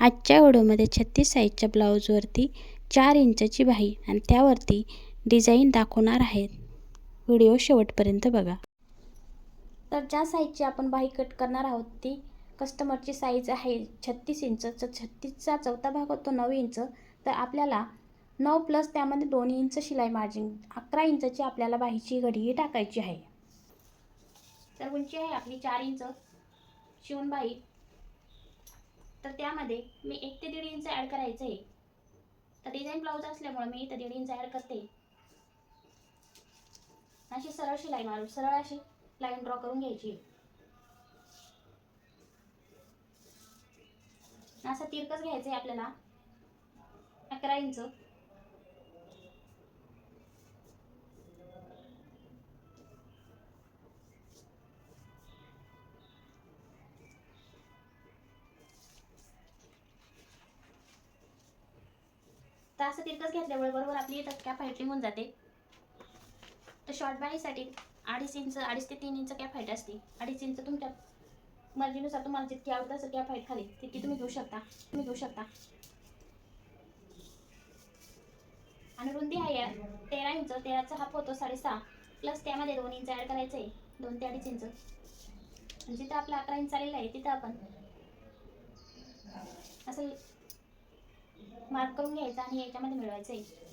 आजच्या व्हिडिओमध्ये छत्तीस साईजच्या ब्लाऊजवरती चार इंचाची बाही आणि त्यावरती डिझाईन दाखवणार आहेत. व्हिडिओ शेवटपर्यंत बघा. तर ज्या साईजची आपण बाही कट करणार आहोत ती कस्टमरची साईज आहे छत्तीस इंच. तर छत्तीसचा चौथा भाग होतो नऊ इंच. तर आपल्याला नऊ प्लस त्यामध्ये दोन इंच शिलाई मार्जिन अकरा इंचची आपल्याला बाहीची घडी टाकायची आहे. तर उंची आहे आपली चार इंच. शिवून बाही तर त्यामध्ये मी एक ते दीड इंच ॲड करायचं आहे तर डिझाईन ब्लाऊज असल्यामुळे मी इथं दीड इंच ॲड करते. अशी सरळ शिलाई मारून सरळ अशी लाईन ड्रॉ करून घ्यायची. असं तिरकच घ्यायचं आहे आपल्याला. अकरा इंच तर असं तिरकस घेतल्यामुळे बरोबर आपली इथं कॅप हाईट निघून जाते. तर शॉर्ट बाईसाठी अडीच इंच अडीच ते तीन इंच कॅप हाईट असते. अडीच इंच तुमच्या मर्जीनुसार तुम्हाला जितकी आवडत असेल कॅप हाईट खाली तितकी तुम्ही घेऊ शकता. तुम्ही घेऊ शकता. आणि रुंदी आहे या तेरा इंच तेराचा हाफ होतो साडेसहा. प्लस त्यामध्ये दोन इंच ॲड करायचं आहे दोन ते अडीच इंच. जिथं आपला अकरा इंच आलेला आहे तिथं आपण असं मार्क करून घ्यायचं आणि याच्यामध्ये मिळवायचं आहे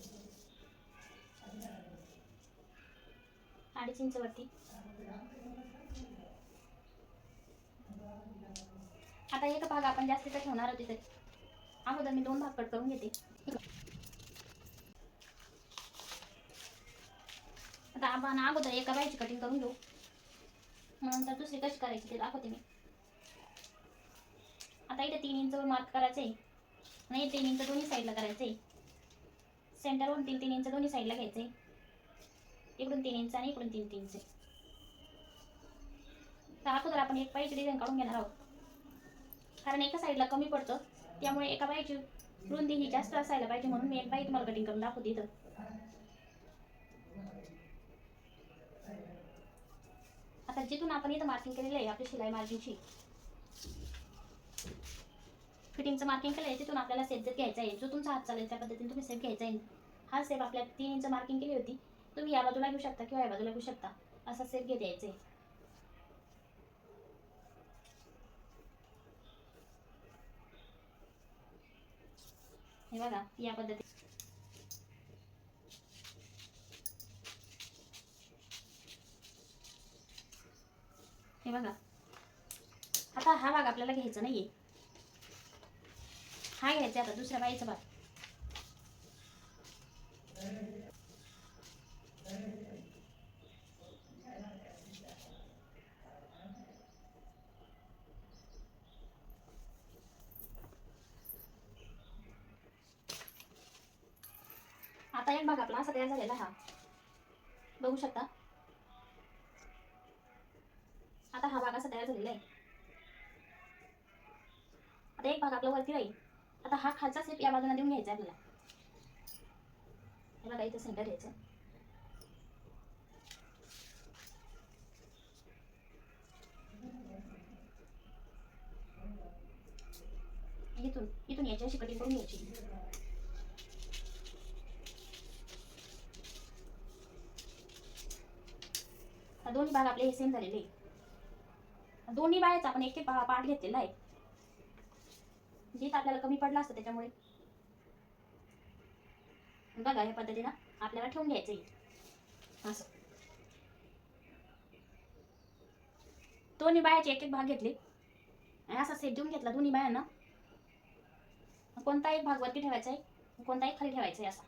अडीच इंच वरती. आता एक भाग आपण जास्तीचा ठेवणार होते तर अगोदर मी दोन भाग कट करून घेते. आता आपण अगोदर एका बाईची कटिंग करून घेऊ. नंतर दुसरी कशी करायची ते दाखवते मी. आता इथे तीन इंचवर मार्क करायचं आहे नाही तीन इंच दोन्ही साईडला करायचं आहे सेंटरवरून तीन तीन इंच दोन्ही साईडला घ्यायचं आहे इकडून तीन इंच आणि इकडून तीन तीन इंच तर अगोदर आपण एक पायची डिझाईन काढून घेणार आहोत. कारण एका साईडला कमी पडतं. त्यामुळे एका बाईची रुंदी ही जास्त असायला पाहिजे म्हणून मी एक बाई तुम्हाला कटिंग करून दाखवते इथं. आता जिथून आपण इथं मार्किंग केलेलं आहे आपली शिलाई मार्जिनची फिटिंगचं मार्किंग केलं आहे तिथून आपल्याला सेट जर घ्यायचा आहे. जो तुमचा हात चालेल त्या पद्धतीने तुम्ही सेट घ्यायचा आहे. हा सेप आपल्या तीन इंच मार्किंग केली होती. तुम्ही या बाजूला घेऊ शकता किंवा या बाजूला घेऊ शकता. असा सेप घेत यायचा आहे. हे बघा या पद्धती हे बघा. आता हा भाग आपल्याला घ्यायचा नाहीये. हा घ्यायचा आता दुसऱ्या बाईचा भाग आता एक भाग आपला असा तयार झालेला हा. बघू शकता. आता हा भाग असा तयार झालेला आहे. आता एक भाग आपला वरती राहील. आता हा खालचा सेप या बाजूला देऊन घ्यायचा आपल्याला. हे बघा इथं सेंटर घ्यायचं इथून इथून यायची अशी कटिंग करून घ्यायची. दोन्ही भाग आपले हे सेम झालेले. दोन्ही बायाचा आपण एक एक पार्ट घेतलेला आहे. जिथं आपल्याला कमी पडला असतं त्याच्यामुळे. बघा ह्या पद्धतीनं आपल्याला ठेवून घ्यायचं आहे असं. दोन्ही बायाचे एक एक भाग घेतले. आणि असा सेट देऊन घेतला दोन्ही बायांना. कोणता एक भाग वरती ठेवायचा आहे कोणता एक खाली ठेवायचा आहे असा.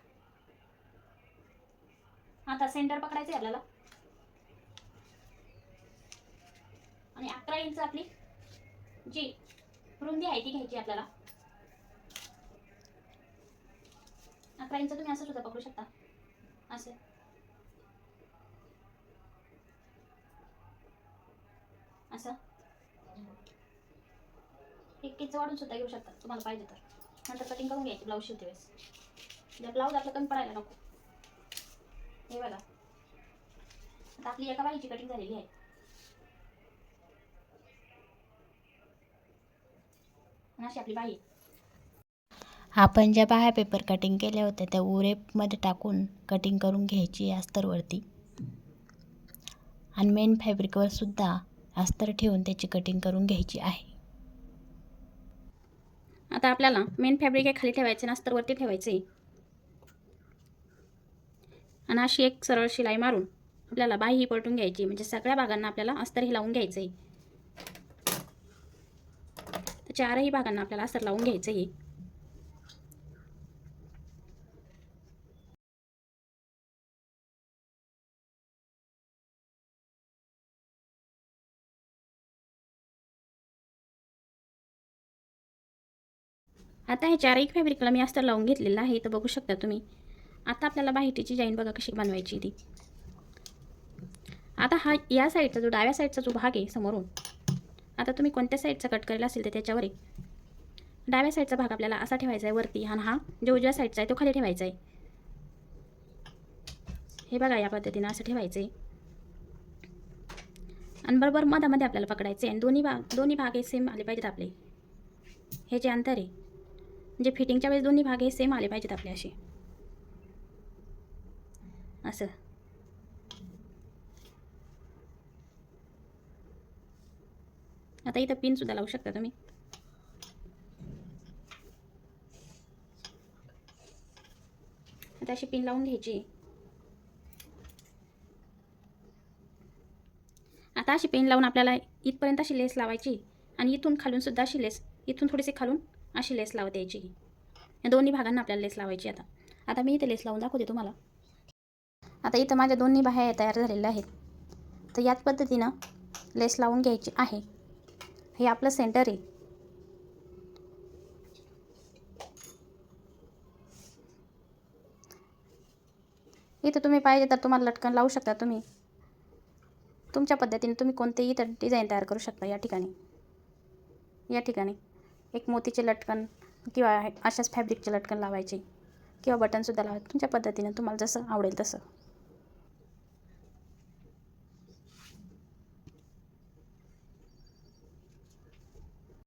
आता सेंटर पकडायचं आहे आपल्याला. आणि अकरा इंच आपली जी रुंदी आहे ती घ्यायची आपल्याला. अकरा इंच तुम्ही असं सुद्धा पकडू शकता. असं. असं. एक इंच वाढून सुद्धा घेऊ शकता तुम्हाला पाहिजे तर. नंतर कटिंग करून घ्यायची ब्लाऊज शिवते वेळेस. म्हणजे ब्लाऊज आपलं कमी पडायला नको. हे बघा. आता आपली एका बाईची कटिंग झालेली आहे. अशी आपली बाई आपण ज्या बाह्या पेपर कटिंग केल्या होत्या त्या उरेमध्ये टाकून कटिंग करून घ्यायची अस्तरवरती. आणि मेन फॅब्रिकवर सुद्धा अस्तर ठेवून त्याची कटिंग करून घ्यायची आहे. आता आपल्याला मेन फॅब्रिक हे खाली ठेवायचे आणि अस्तरवरती ठेवायचे. आहे. आणि अशी एक सरळ शिलाई मारून आपल्याला बाही ही पलटून घ्यायची. म्हणजे सगळ्या भागांना आपल्याला अस्तर हे लावून घ्यायचं. आहे तर चारही भागांना आपल्याला अस्तर लावून घ्यायचं आहे आता हे चारही फॅब्रिकला मी अस्तर लावून घेतलेलं आहे तर बघू शकता तुम्ही. आता आपल्याला बाहेटीची जाईन बघा कशी बनवायची ती. आता हा या साईडचा जो डाव्या साईडचा जो भाग आहे समोरून आता तुम्ही कोणत्या साईडचा कट करेल असेल तर त्याच्यावर आहे डाव्या साईडचा भाग आपल्याला असा ठेवायचा आहे वरती आणि हा जो उजव्या साईडचा आहे तो खाली ठेवायचा आहे. हे बघा या पद्धतीनं असं ठेवायचं आहे. आणि बरोबर मधामध्ये आपल्याला पकडायचे आणि दोन्ही भाग दोन्ही भाग हे सेम आले पाहिजेत आपले. हे जे अंतर आहे म्हणजे फिटिंगच्या वेळेस दोन्ही भाग हे सेम आले पाहिजेत आपले असे. असं. आता इथं पिनसुद्धा लावू शकता तुम्ही. आता अशी पिन लावून घ्यायची. आता अशी पेन लावून आपल्याला इथपर्यंत अशी लेस लावायची आणि इथून खालून सुद्धा अशी लेस इथून थोडीशी खालून अशी लेस लावत यायची या दोन्ही भागांना आपल्याला लेस लावायची आता. आता मी इथे लेस लावून दाखवते तुम्हाला. आता इथं माझ्या दोन्ही बाह्या तयार झालेल्या आहेत. तर याच पद्धतीनं लेस लावून घ्यायची आहे. हे आपलं सेंटर आहे. इथं तुम्ही पाहिजे तर तुम्हाला लटकन लावू शकता तुम्ही. तुमच्या पद्धतीने तुम्ही कोणतेही इथं डिझाईन तयार करू शकता या ठिकाणी. या ठिकाणी. एक मोतीचे लटकन किंवा अशाच फॅब्रिकचे लटकन लावायचे किंवा बटनसुद्धा लावायचे. तुमच्या पद्धतीनं तुम्हाला जसं आवडेल तसं.